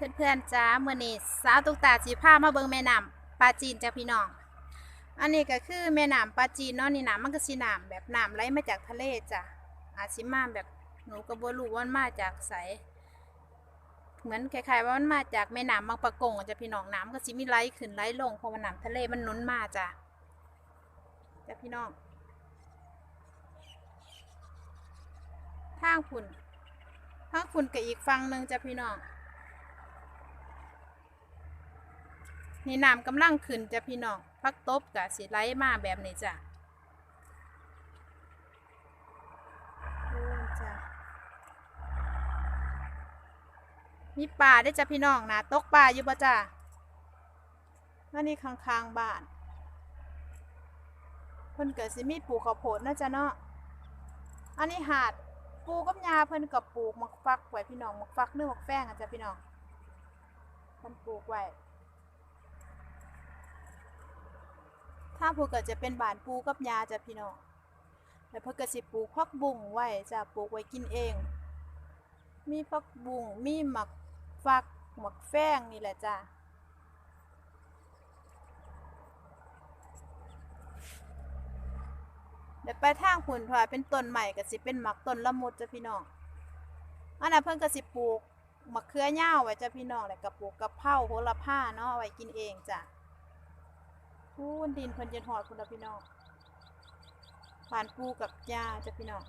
เพื่อนๆจ้าเมื่อนี้สาวตุกตาสีผ้ามาเบิงแม่น้ำปลาจีนจ้าพี่น้อง อันนี้ก็คือแม่น้ำปลาจีนเนาะนี่น้ำมันก็สีน้ำแบบน้ำไหลมาจากทะเลจ้ะอาจสิมาแบบหนูก็บ่รู้ว่ามันมาจากไสเหมือนคล้ายๆว่ามันมาจากแม่น้ำบางปะกงจ้ะพี่น้องน้ำก็สิมีไหลขึ้นไหลลงเพราะว่าน้ำทะเลมันนุนมาจ้ะจ้ะพี่น้องทางฝุ่นทางฝุ่นกับอีกฝั่งหนึ่งจ้ะพี่น้อง นี่น้ำกำลังขึ้นจ้ะพี่น้องพักตบกะสิไหลมาแบบนี้จ้ะมีป่าได้จ้ะพี่น้องนะตกป่าอยู่ปะจ้ะนั่นนี่ข้างๆบ้านเพิ่นเกิดสิมีปลูกข้าวโพดนะจ๊ะเนาะอันนี้หาดปลูกกับยาเพิ่นกับปลูกหมักฟักไว้พี่น้องหมักฟักเนื้อหมักแป้งอะจ้ะพี่น้องเพิ่นปลูกไว้ ถ้าผูก็จะเป็นบานปูกับยาจ้ะพี่น้องแล้วเพิ่นก็สิปลูกพักบุ้งไว้จ้ะปลูกไว้กินเอง มีพักบุ้งมีหมักฟักหมักแฟงนี่แหละจ้ะเดี๋ยวไปทางหุ่นพาเป็นต้นใหม่ก็สิเป็นหมักต้นละมุดจ้ะพี่น้องอันนั้นเพิ่นก็สิปลูกมะเขือยาไว้จ้ะพี่น้องแล้วก็ปลูกกะเพราโหระพาเนาะไว้กินเองจ้ะ พูนดินเพิ่นจะหอดคุณละพี่น้องผ่านปูกับยาจ้ะพี่น้อง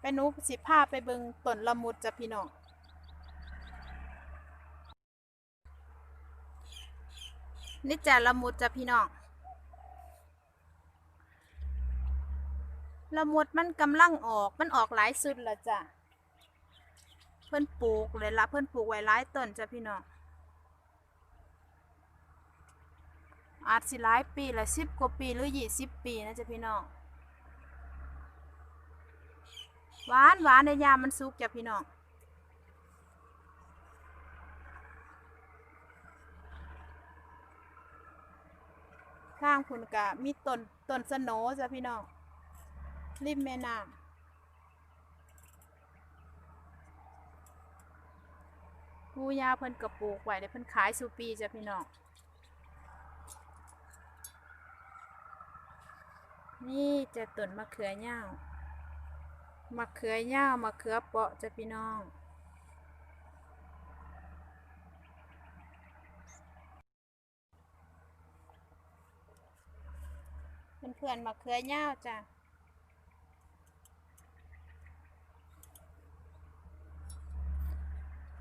ไปหนูสิพาไปเบิงต้นละมุดจ้ะพี่น้องนี่จ้ะละมุดจ้ะพี่น้องละมุดมันกำลังออกมันออกหลายสุดล้วจ้ะเพิ่อนปลูกเลยละเพิ่อนปลูกไว้หลายต้นจ้ะพี่น้อง อาจสิหลายปีละสิบกว่าปีหรือยี่สิบปีนะจ๊ะพี่น้องหวานหวานในยามมันสุกจ้ะพี่น้องข้างคุณกะมีต้นต้นสโนจ้ะพี่น้องริมแม่น้ำผู้ยาเพิ่นกระปลูกไว้เดี๋ยวเพิ่นขายสูปีจ้ะพี่น้อง นี่จะต้นมะเขือยาวมะเขือยาวมะเขือเปาะจะพี่น้อง เพื่อนๆมะเขือยาวจ้ะ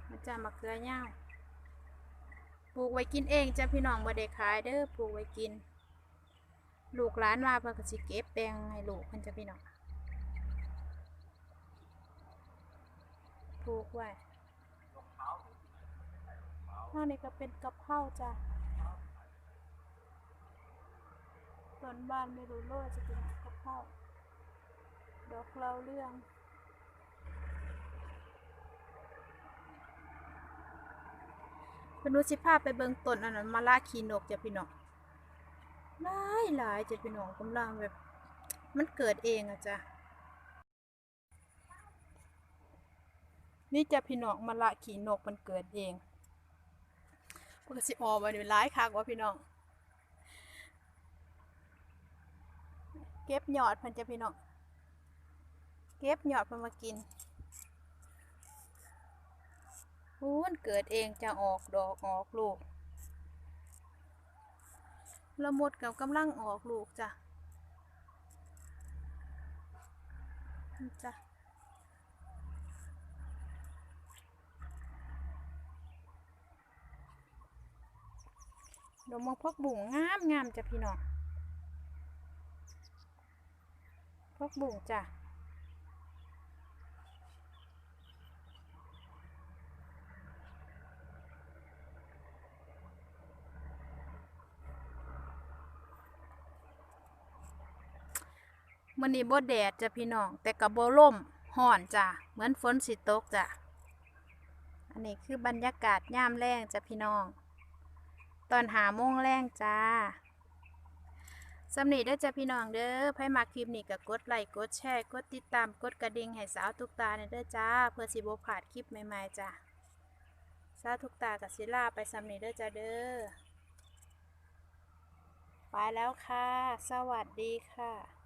มาจ้ามะเขือยาวปลูกไว้กินเองจ้ะพี่น้องบ่ได้ขายเด้อปลูกไว้กิน ลูกหลานว่าเพิ่นก็สิเก็บแปลงให้ลูกเพิ่นจะพี่น้องปลูกไว้ข้างนี้ก็เป็นกะเพราจ้ะต้นบ้านไม่รู้โลดจะเป็นกะเพราดอกเราเรื่องเพิ่นรู้สิพาพไปเบิงต้นอันนั้นมะละขีนกจ้ะพี่น้อง หลายหลายจะพี่น้องกำลังแบบ มันเกิดเองอะจ้ะนี่จะพี่น้องมาละขี่นกมันเกิดเองปกติออกมาดูร้ายคักว่าพี่น้อง เก็บยอดพันจะพี่น้อง เก็บยอดมันมากินอู้มันเกิดเองจะออกดอกออกลูก ละมดกับกำลังออกลูกจ้ะจ้ะดอกมะพร้าวบุ๋งงามงามจ้ะพี่น้องพวกบุ๋งจ้ะ มันนี้บ่แดดจ้ะพี่น้อง แต่กับบ่ล่มห่อนจ้ะเหมือนฝนสิตกจ้ะอันนี้คือบรรยากาศยามแรงจ้ะพี่น้อง ตอนหาโมงแรงจ้าสำนีได้จ้ะพี่น้องเด้อไพ่มาคลิปนี้ก็กดไลค์กดแชร์กดติดตามกดกระดิ่งให้สาวตุกตาเนี่ยเด้อจ้า เพื่อสิบ่พลาดคลิปใหม่ๆจ้าสาวทุกตากับศิลาไปสำนีเด้อจ้าเด้อไปแล้วค่ะ สวัสดีค่ะ